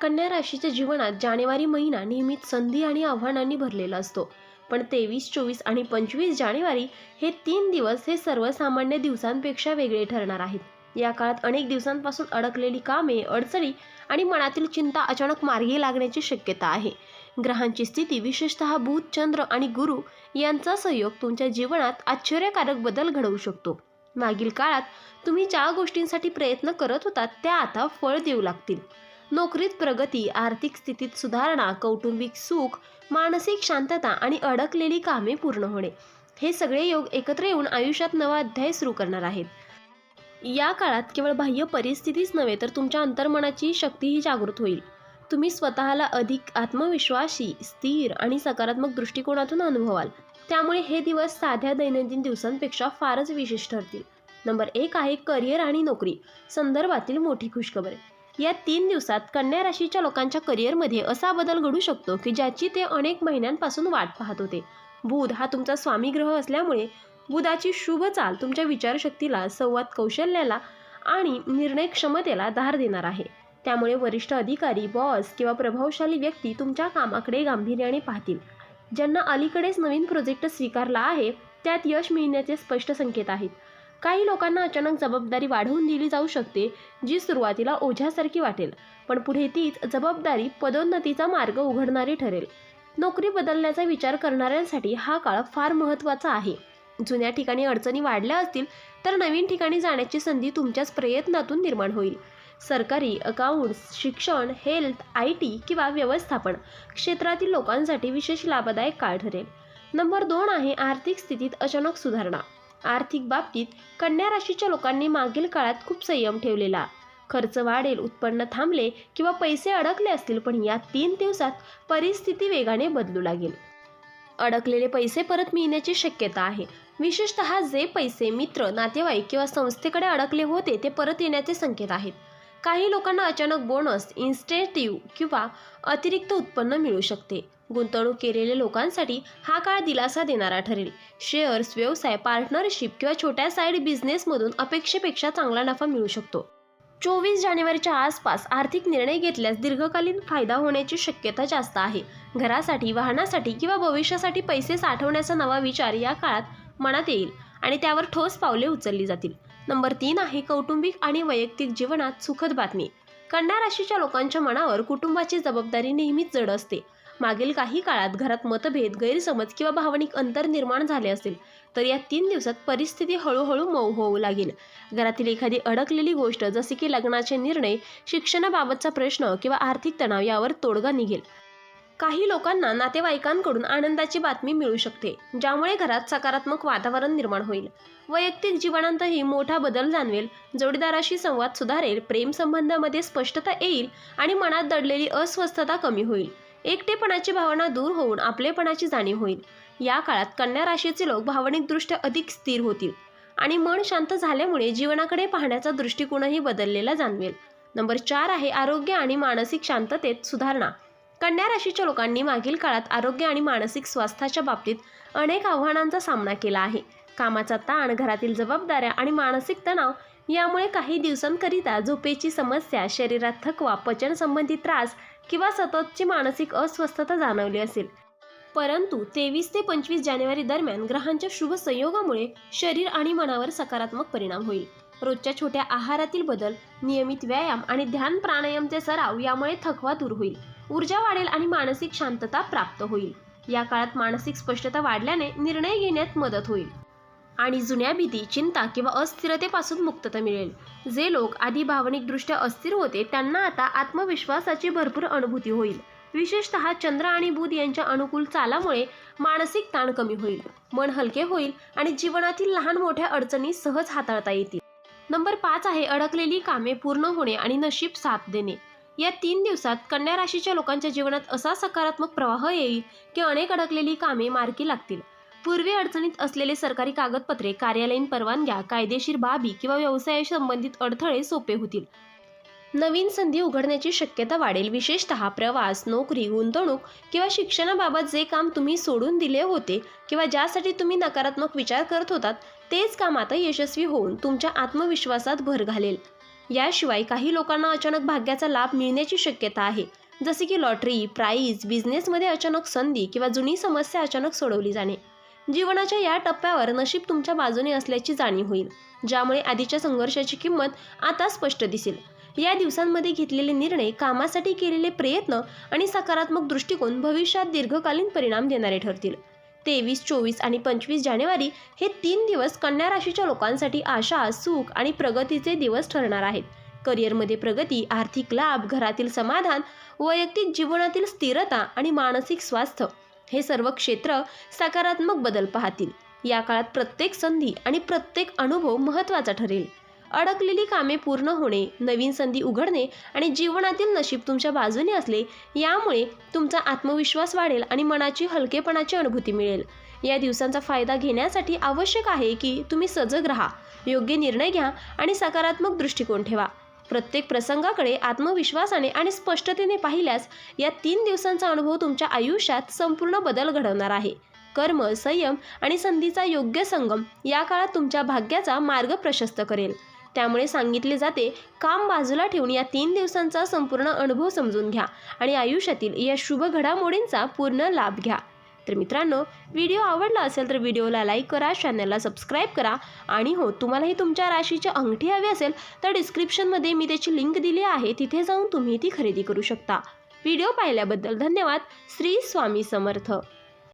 कन्या राशीच्या जीवनात जानेवारी महिना नेहमीच संधी आणि आव्हानांनी भरलेला असतो. पण तेवीस चोवीस आणि पंचवीस जानेवारी हे तीन दिवस हे सर्वसामान्य दिवसांपेक्षा वेगळे ठरणार आहेत. या काळात अनेक दिवसांपासून अडकलेली कामे अडचणी आणि मनातील चिंता अचानक मार्गी लागण्याची शक्यता आहे. ग्रहांची स्थिती विशेषतः बुध चंद्र आणि गुरु यांचा सहयोग तुमच्या जीवनात आश्चर्यकारक बदल घडवू शकतो. मागील काळात तुम्ही ज्या गोष्टींसाठी प्रयत्न करत होतात त्या आता फळ देऊ लागतील. नोकरीत प्रगती आर्थिक स्थितीत सुधारणा कौटुंबिक सुख मानसिक शांतता आणि अडकलेली कामे पूर्ण होणे. हे सगळे योग एकत्र येऊन आयुष्यात नवा अध्याय सुरू करणार आहेत. या काळात केवळ बाह्य परिस्थितीच नव्हे तर तुमच्या अंतर्मनाची शक्तीही जागृत होईल. तुम्ही स्वतःला अधिक आत्मविश्वासी स्थिर आणि सकारात्मक दृष्टिकोनातून अनुभवाल. त्यामुळे हे दिवस साध्या दैनंदिन दिवसांपेक्षा फारच विशेष ठरतील. नंबर एक आहे करिअर आणि नोकरी. संदर्भातील मोठी खुशखबर. या तीन दिवसात कन्या राशीच्या लोकांच्या करिअरमध्ये असा बदल घडू शकतो की ज्याची ते अनेक महिन्यांपासून वाट पाहत होते. बुध हा तुमचा स्वामी ग्रह असल्यामुळे बुधाची शुभ चाल तुमच्या विचारशक्तीला संवाद कौशल्याला आणि निर्णय क्षमतेला धार देणार आहे. त्यामुळे वरिष्ठ अधिकारी बॉस किंवा प्रभावशाली व्यक्ती तुमच्या कामाकडे गांभीर्याने पाहतील. ज्यांना अलीकडेच नवीन प्रोजेक्ट स्वीकारला आहे त्यात यश मिळण्याचे स्पष्ट संकेत आहेत. काही लोकांना अचानक जबाबदारी वाढवून दिली जाऊ शकते जी सुरुवातीला ओझ्यासारखी वाटेल. पण पुढे तीच जबाबदारी पदोन्नतीचा मार्ग उघडणारी ठरेल. नोकरी बदलण्याचा विचार करणाऱ्यांसाठी हा काळ फार महत्त्वाचा आहे. जुन्या ठिकाणी अडचणी वाढल्या असतील तर नवीन ठिकाणी जाण्याची संधी तुमच्याच प्रयत्नातून निर्माण होईल. सरकारी अकाउंट्स शिक्षण हेल्थ आय टी किंवा व्यवस्थापन क्षेत्रातील लोकांसाठी विशेष लाभदायक काळ ठरेल. नंबर दोन आहे आर्थिक स्थितीत अचानक सुधारणा. आर्थिक बाबतीत कन्या राशीच्या लोकांनी मागील काळात खूप संयम ठेवलेला. खर्च वाढेल उत्पन्न थांबले किंवा पैसे अडकले असतील पण या तीन दिवसात परिस्थिती वेगाने बदलू लागेल. अडकलेले पैसे परत मिळण्याची शक्यता आहे. विशेषतः जे पैसे मित्र नातेवाईक किंवा संस्थेकडे अडकले होते ते परत येण्याचे संकेत आहेत. काही लोकांना अचानक बोनस इन्स्टेटिव्ह किंवा अतिरिक्त उत्पन्न मिळू शकते. गुंतवणूक केलेल्या लोकांसाठी हा काळ दिलासा देणारा ठरेल. शेअर्स व्यवसाय पार्टनरशिप किंवा छोट्या साईड बिझनेसमधून अपेक्षेपेक्षा चांगला नफा मिळू शकतो. चोवीस जानेवारीच्या आसपास आर्थिक निर्णय घेतल्यास दीर्घकालीन फायदा होण्याची शक्यता जास्त आहे. घरासाठी वाहनासाठी किंवा भविष्यासाठी पैसे साठवण्याचा नवा विचार या काळात मनात येईल आणि त्यावर ठोस पावले उचलली जातील. नंबर तीन आहे कौटुंबिक आणि वैयक्तिक जीवनात सुखद बातमी. कन्या राशीच्या लोकांच्या मनावर कुटुंबाची जबाबदारी नेहमीच जड असते. मागील काही काळात घरात मतभेद गैरसमज किंवा भावनिक अंतर निर्माण झाले असेल तर या तीन दिवसात परिस्थिती हळूहळू मऊ होऊ लागेल. घरातील एखादी अडकलेली गोष्ट जसे की लग्नाचे निर्णय शिक्षणाबाबतचा प्रश्न किंवा आर्थिक तणाव यावर तोडगा निघेल. काही लोकांना नातेवाईकांकडून आनंदाची बातमी मिळू शकते ज्यामुळे घरात सकारात्मक वातावरण निर्माण होईल. वैयक्तिक जीवनांतही मोठा बदल जाणवेल. जोडीदाराशी संवाद सुधारेल प्रेम संबंधामध्ये स्पष्टता येईल आणि मनात दडलेली अस्वस्थता कमी होईल. एकटेपणाची भावना दूर होऊन आपलेपणाची जाणीव होईल. या काळात कन्या राशीचे लोक भावनिकदृष्ट्या अधिक स्थिर होतील आणि मन शांत झाल्यामुळे जीवनाकडे पाहण्याचा दृष्टिकोनही बदललेला जाणवेल. नंबर चार आहे आरोग्य आणि मानसिक शांततेत सुधारणा. कन्या राशीच्या लोकांनी मागील काळात आरोग्य आणि मानसिक स्वास्थ्याच्या बाबतीत अनेक आव्हानांचा सामना केला आहे. कामाचा ताण घरातील जबाबदाऱ्या आणि मानसिक तणाव यामुळे काही दिवसांकरिता झोपेची समस्या शरीरात थकवा पचन संबंधी त्रास किंवा सततची मानसिक अस्वस्थता जाणवली असेल. परंतु तेवीस ते पंचवीस जानेवारी दरम्यान ग्रहांच्या शुभ संयोगामुळे शरीर आणि मनावर सकारात्मक परिणाम होईल. रोजच्या छोट्या आहारातील बदल नियमित व्यायाम आणि ध्यान प्राणायामचे सराव यामुळे थकवा दूर होईल. ऊर्जा वाढेल आणि मानसिक शांतता प्राप्त होईल. या काळात मानसिक स्पष्टता वाढल्याने निर्णय घेण्यात मदत होईल. आणि जुन्या भीती चिंता किंवा अस्थिरतेपासून मुक्तता मिळेल. जे लोक आधी भावनिकदृष्ट्या अस्थिर होते त्यांना आता आत्मविश्वासाची भरपूर अनुभूती होईल. विशेषतः चंद्र आणि बुध यांच्या अनुकूल चालामुळे मानसिक ताण कमी होईल. मन हलके होईल आणि जीवनातील लहान मोठ्या अडचणी सहज हाताळता येतील. नंबर पाच आहे अडकलेली कामे पूर्ण होणे आणि नशीब साथ देणे. या तीन दिवसात कन्या राशीच्या लोकांच्या जीवनात असा सकारात्मक प्रवाह येईल की अनेक अडकलेली कामे मार्गी लागतील. पूर्वी अडचणीत असलेले सरकारी कागदपत्रे कार्यालयीन परवानग्या कायदेशीर बाबी किंवा व्यवसायाशी संबंधित अडथळे सोपे होतील. नवीन संधी उघडण्याची शक्यता वाढेल. विशेषतः प्रवास नोकरी गुंतवणूक किंवा शिक्षणाबाबत जे काम तुम्ही सोडून दिले होते किंवा ज्यासाठी तुम्ही नकारात्मक विचार करत होतात तेच काम आता यशस्वी होऊन तुमच्या आत्मविश्वासात भर घालेल. याशिवाय काही लोकांना अचानक भाग्याचा लाभ मिळण्याची शक्यता आहे. जसे की लॉटरी प्राईज बिझनेसमध्ये अचानक संधी किंवा जुनी समस्या अचानक सोडवली जाणे. जीवनाच्या या टप्प्यावर नशीब तुमच्या बाजूने असल्याची जाणीव होईल ज्यामुळे आधीच्या संघर्षाची किंमत आता स्पष्ट दिसेल. या दिवसांमध्ये घेतलेले निर्णय कामासाठी केलेले प्रयत्न आणि सकारात्मक दृष्टिकोन भविष्यात दीर्घकालीन परिणाम देणारे ठरतील. तेवीस चोवीस आणि पंचवीस जानेवारी हे तीन दिवस कन्या राशीच्या लोकांसाठी आशा सुख आणि प्रगतीचे दिवस ठरणार आहेत. करिअरमध्ये प्रगती आर्थिक लाभ घरातील समाधान वैयक्तिक जीवनातील स्थिरता आणि मानसिक स्वास्थ्य हे सर्व क्षेत्र सकारात्मक बदल पाहतील. या काळात प्रत्येक संधी आणि प्रत्येक अनुभव महत्त्वाचा ठरेल. अडकलेली कामे पूर्ण होणे नवीन संधी उघडणे आणि जीवनातील नशीब तुमच्या बाजूने असले यामुळे तुमचा आत्मविश्वास वाढेल आणि मनाची हलकेपणाची अनुभूती मिळेल. या दिवसांचा फायदा घेण्यासाठी आवश्यक आहे की तुम्ही सजग राहा योग्य निर्णय घ्या आणि सकारात्मक दृष्टिकोन ठेवा. प्रत्येक प्रसंगाकडे आत्मविश्वासाने आणि स्पष्टतेने पाहिल्यास या तीन दिवसांचा अनुभव तुमच्या आयुष्यात संपूर्ण बदल घडवणार आहे. कर्म संयम आणि संधीचा योग्य संगम या काळात तुमच्या भाग्याचा मार्ग प्रशस्त करेल. त्यामुळे सांगितले जाते काम बाजूला ठेवून या तीन दिवसांचा संपूर्ण अनुभव समजून घ्या आणि आयुष्यातील या शुभ घडामोडींचा पूर्ण लाभ घ्या. तर मित्रांनो व्हिडिओ आवडला असेल तर व्हिडिओला लाईक करा चॅनलला सबस्क्राईब करा आणि हो तुम्हालाही तुमच्या राशीची अंगठी हवी असेल तर डिस्क्रिप्शनमध्ये मी त्याची लिंक दिली आहे तिथे जाऊन तुम्ही ती खरेदी करू शकता. व्हिडिओ पाहिल्याबद्दल धन्यवाद. श्री स्वामी समर्थ.